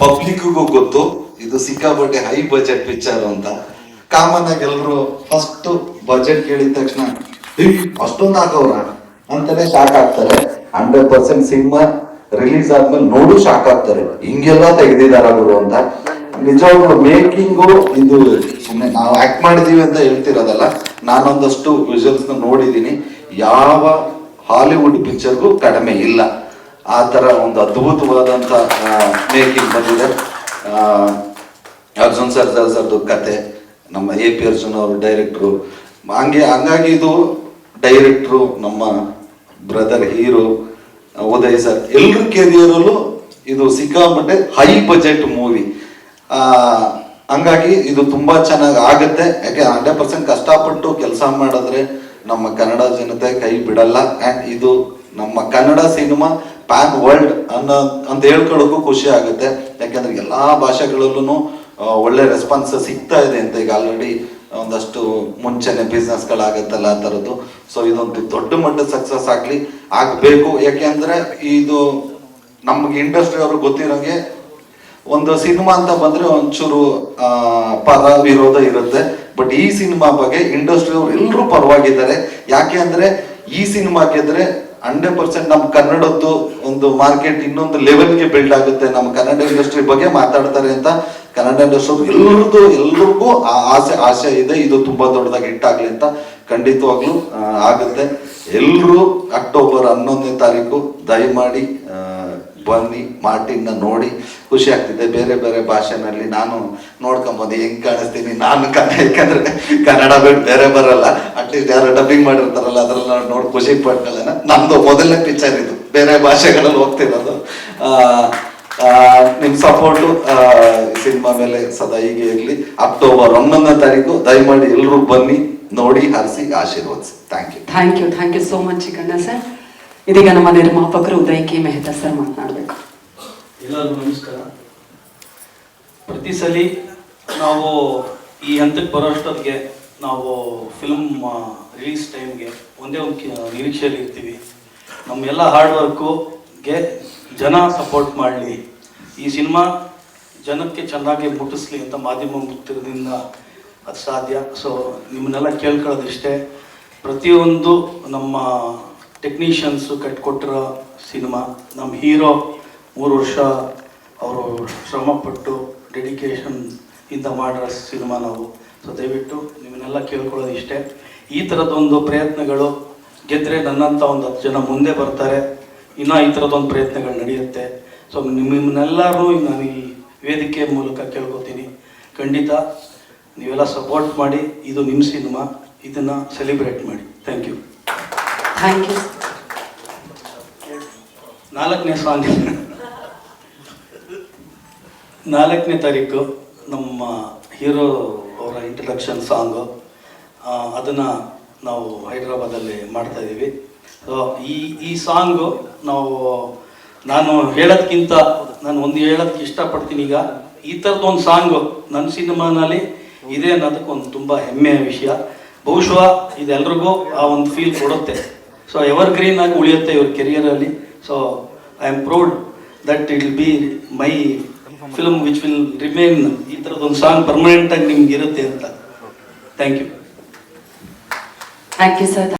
ಪಬ್ಲಿಕ್ಗೂ ಗೊತ್ತು, ಇದು ಸಿಕ್ಕಾಪಟ್ಟೆ ಹೈ ಬಜೆಟ್ ಪಿಕ್ಚರ್ ಅಂತ. ಕಾಮನ್ ಆಗಿ ಎಲ್ಲರೂ ಫಸ್ಟ್ ಬಜೆಟ್ ಕೇಳಿದ ತಕ್ಷಣ ಅಷ್ಟೊಂದು ಹಾಕವ್ರ ಅಂತಾನೆ ಶಾಕ್ ಆಗ್ತಾರೆ. ಹಂಡ್ರೆಡ್ ಪರ್ಸೆಂಟ್ ಸಿನಿಮಾ ರಿಲೀಸ್ ಆದ್ಮೇಲೆ ನೋಡು ಶಾಕ್ ಆಗ್ತಾರೆ. ಹಿಂಗೆಲ್ಲ ತೆಗೆದಿದಾರ ಅವರು ಅಂತ. ನಿಜವಾಗ್ಲು ಮೇಕಿಂಗು ಇದು ಸುಮ್ಮನೆ ನಾವು ಆಕ್ಟ್ ಮಾಡಿದೀವಿ ಅಂತ ಹೇಳ್ತಿರೋದಲ್ಲ, ನಾನೊಂದಷ್ಟು ವಿಜುವಲ್ಸ್ ನೋಡಿದೀನಿ. ಯಾವ ಹಾಲಿವುಡ್ ಪಿಕ್ಚರ್ಗೂ ಕಡಿಮೆ ಇಲ್ಲ. ಆ ಥರ ಒಂದು ಅದ್ಭುತವಾದಂತ ಮೇಕಿಂಗ್ ಬಂದಿದೆ. ಅರ್ಜುನ್ ಸರ್ ಸರ್ದು ಕತೆ, ನಮ್ಮ ಎ ಪಿ ಅರ್ಜುನ್ ಅವರು ಡೈರೆಕ್ಟ್ರು. ಹಂಗೆ, ಹಂಗಾಗಿ ಇದು ಡೈರೆಕ್ಟ್ರು, ನಮ್ಮ ಬ್ರದರ್ ಹೀರೋ, ಉದಯ್ ಸರ್ ಎಲ್ಲರ ಕೆರಿಯರಲ್ಲೂ ಇದು ಸಿಕ್ಕಾಪಟ್ಟೆ ಹೈ ಬಜೆಟ್ ಮೂವಿ ಹಂಗಾಗಿ ಇದು ತುಂಬಾ ಚೆನ್ನಾಗಿ ಆಗುತ್ತೆ. ಯಾಕೆ ಹಂಡ್ರೆಡ್ ಪರ್ಸೆಂಟ್ ಕಷ್ಟಪಟ್ಟು ಕೆಲಸ ಮಾಡಿದ್ರೆ ನಮ್ಮ ಕನ್ನಡ ಜನತೆ ಕೈ ಬಿಡಲ್ಲ. ಇದು ನಮ್ಮ ಕನ್ನಡ ಸಿನಿಮಾ ಪ್ಯಾನ್ ವರ್ಲ್ಡ್ ಅನ್ನೋ ಅಂತ ಹೇಳ್ಕೊಳ್ಳೋಕ್ಕೂ ಖುಷಿ ಆಗುತ್ತೆ. ಯಾಕೆಂದ್ರೆ ಎಲ್ಲಾ ಭಾಷೆಗಳಲ್ಲೂ ಒಳ್ಳೆ ರೆಸ್ಪಾನ್ಸ್ ಸಿಗ್ತಾ ಇದೆ ಅಂತ ಈಗ ಆಲ್ರೆಡಿ ಒಂದಷ್ಟು ಮುಂಚೆನೆ ಬಿಸ್ನೆಸ್ ಗಳಾಗತ್ತಲ್ಲ ಆ ಥರದ್ದು ಸೊ ಇದೊಂದು ದೊಡ್ಡ ಮಟ್ಟದ ಸಕ್ಸಸ್ ಆಗಲಿ, ಆಗಬೇಕು. ಯಾಕೆಂದ್ರೆ ಇದು ನಮ್ಗೆ ಇಂಡಸ್ಟ್ರಿ ಅವ್ರಿಗೆ ಗೊತ್ತಿರೋಂಗೆ ಒಂದು ಸಿನಿಮಾ ಅಂತ ಬಂದ್ರೆ ಒಂಚೂರು ಪರ ವಿರೋಧ ಇರುತ್ತೆ. ಬಟ್ ಈ ಸಿನಿಮಾ ಬಗ್ಗೆ ಇಂಡಸ್ಟ್ರಿ ಅವ್ರು ಎಲ್ಲರೂ ಪರವಾಗಿದ್ದಾರೆ. ಯಾಕೆ ಅಂದ್ರೆ ಈ ಸಿನಿಮಾ ಗೆದ್ರೆ ಹಂಡ್ರೆಡ್ ಪರ್ಸೆಂಟ್ ನಮ್ಮ ಕನ್ನಡದ್ದು ಒಂದು ಮಾರ್ಕೆಟ್ ಇನ್ನೊಂದು ಲೆವೆಲ್ಗೆ ಬಿಲ್ಡ್ ಆಗುತ್ತೆ. ನಮ್ಮ ಕನ್ನಡ ಇಂಡಸ್ಟ್ರಿ ಬಗ್ಗೆ ಮಾತಾಡ್ತಾರೆ ಅಂತ ಕನ್ನಡ ಇಂಡಸ್ಟ್ರಿ ಎಲ್ಲರದ್ದು, ಎಲ್ರಿಗೂ ಆ ಆಸೆ ಆಸೆ ಇದೆ. ಇದು ತುಂಬಾ ದೊಡ್ಡದಾಗಿ ಹಿಟ್ಟಾಗ್ಲಿ ಅಂತ ಖಂಡಿತವಾಗ್ಲೂ ಆಗುತ್ತೆ. ಎಲ್ರು ಅಕ್ಟೋಬರ್ ಹನ್ನೊಂದನೇ ತಾರೀಕು ದಯಮಾಡಿ ಬನ್ನಿ ಮಾರ್ಟಿನ್ನ ನೋಡಿ. ಖುಷಿ ಆಗ್ತಿದೆ. ಬೇರೆ ಬೇರೆ ಭಾಷೆನಲ್ಲಿ ನಾನು ನೋಡ್ಕೊಂಬೋದು. ಹೆಂಗ್ ಕಾಣಿಸ್ತೀನಿ? ನಾನು ಯಾಕಂದ್ರೆ ಕನ್ನಡ ಬಿಟ್ಟು ಬೇರೆ ಬರಲ್ಲ. ಅಟ್ಲೀಸ್ಟ್ ಯಾರು ಡಬ್ಬಿಂಗ್ ಮಾಡಿರ್ತಾರಲ್ಲ, ಅದ್ರಲ್ಲಿ ನೋಡಿ ಖುಷಿ ಪಡ್ಕೊಳ್ಳೋಣ ನಮ್ದು ಮೊದಲನೇ ಪಿಕ್ಚರ್ ಇದು. ಬೇರೆ ಭಾಷೆಗಳಲ್ಲಿ ಹೋಗ್ತಿರೋದು ಆ, ಆ, ನಿಮ್ ಸಪೋರ್ಟು ಸಿನಿಮಾ ಮೇಲೆ ಸದಾ ಹೀಗೆ ಇರಲಿ. ಅಕ್ಟೋಬರ್ ಒಂದೊಂದನೇ ತಾರೀಕು ದಯಮಾಡಿ ಎಲ್ಲರೂ ಬನ್ನಿ ನೋಡಿ ಹರಿಸಿ ಆಶೀರ್ವದಿಸಿ. Thank you thank you thank you so much Chikkanna sir. ಇದೀಗ ನಮ್ಮ ನಿರ್ಮಾಪಕರು ಉದಯ್ ಕೆ ಮೆಹ್ತಾ ಸರ್ ಮಾತನಾಡಬೇಕು. ಎಲ್ಲರಿಗೂ ನಮಸ್ಕಾರ. ಪ್ರತಿ ಸಲ ನಾವು ಈ ಹಂತಕ್ಕೆ ಬರೋಷ್ಟೊತ್ತಿಗೆ ನಾವು ಫಿಲ್ಮ್ ರಿಲೀಸ್ ಟೈಮ್ಗೆ ಒಂದೇ ಒಂದು ನಿರೀಕ್ಷೆಯಲ್ಲಿ ಇರ್ತೀವಿ. ನಮ್ಮ ಎಲ್ಲ ಹಾರ್ಡ್ ವರ್ಕುಗೆ ಜನ ಸಪೋರ್ಟ್ ಮಾಡಲಿ. ಈ ಸಿನಿಮಾ ಜನಕ್ಕೆ ಚೆನ್ನಾಗಿ ಮುಟ್ಟಿಸ್ಲಿ ಅಂತ ಮಾಧ್ಯಮ ಮುಕ್ತದಿಂದ ಅದು ಸಾಧ್ಯ. ಸೊ ನಿಮ್ಮನ್ನೆಲ್ಲ ಕೇಳ್ಕೊಳ್ಳೋದಿಷ್ಟೇ. ಪ್ರತಿಯೊಂದು ನಮ್ಮ ಟೆಕ್ನಿಷಿಯನ್ಸು ಕಟ್ಕೊಟ್ಟಿರೋ ಸಿನಿಮಾ ನಮ್ಮ ಹೀರೋ ಮೂರು ವರ್ಷ ಅವರು ಶ್ರಮಪಟ್ಟು ಡೆಡಿಕೇಶನ್ ಇಂದ ಮಾಡಿರೋ ಸಿನಿಮಾ ನಾವು. ಸೊ ದಯವಿಟ್ಟು ನಿಮ್ಮನ್ನೆಲ್ಲ ಕೇಳ್ಕೊಳ್ಳೋದು ಇಷ್ಟೇ ಈ ಥರದೊಂದು ಪ್ರಯತ್ನಗಳು ಗೆದ್ದರೆ ನನ್ನಂಥ ಒಂದು ಹತ್ತು ಜನ ಮುಂದೆ ಬರ್ತಾರೆ. ಇನ್ನೂ ಈ ಥರದೊಂದು ಪ್ರಯತ್ನಗಳು ನಡೆಯುತ್ತೆ. ಸೊ ನಿಮ್ಮನ್ನೆಲ್ಲರೂ ನಾನು ಈ ವೇದಿಕೆ ಮೂಲಕ ಕೇಳ್ಕೊತೀನಿ. ಖಂಡಿತ ನೀವೆಲ್ಲ ಸಪೋರ್ಟ್ ಮಾಡಿ ಇದು ನಿಮ್ಮ ಸಿನಿಮಾ ಇದನ್ನು ಸೆಲಿಬ್ರೇಟ್ ಮಾಡಿ. ಥ್ಯಾಂಕ್ ಯು ಥ್ಯಾಂಕ್ ಯು ನಾಲ್ಕನೇ ಸಾಂಗ್ ನಾಲ್ಕನೇ ತಾರೀಕು ನಮ್ಮ ಹೀರೋ ಅವರ ಇಂಟ್ರಡಕ್ಷನ್ ಸಾಂಗು ಅದನ್ನು ನಾವು ಹೈದರಾಬಾದಲ್ಲಿ ಮಾಡ್ತಾ ಇದ್ದೀವಿ. ಸೊ ಈ ಈ ಸಾಂಗು ನಾವು, ನಾನು ಹೇಳೋದ್ಕಿಂತ, ನಾನು ಒಂದು ಹೇಳೋದಕ್ಕೆ ಇಷ್ಟಪಡ್ತೀನಿ ಈಗ. ಈ ಥರದ್ದು ಒಂದು ಸಾಂಗು ನನ್ನ ಸಿನಿಮಾನಲ್ಲಿ, ಇದೆ ಅನ್ನೋದಕ್ಕೆ ಒಂದು ತುಂಬ ಹೆಮ್ಮೆಯ ವಿಷಯ. ಬಹುಶಃ ಇದೆಲ್ರಿಗೂ ಆ ಒಂದು ಫೀಲ್ ಕೊಡುತ್ತೆ. ಸೊ ಎವರ್ ಗ್ರೀನ್ ಆಗಿ ಉಳಿಯುತ್ತೆ ಇವ್ರ ಕೆರಿಯರಲ್ಲಿ so I am proud that it will be my film which will remain ಈ ಥರದೊಂದು ಸಾಂಗ್ ಪರ್ಮನೆಂಟಾಗಿ ನಿಮ್ಗೆ ಇರುತ್ತೆ ಅಂತ. Thank you thank you sir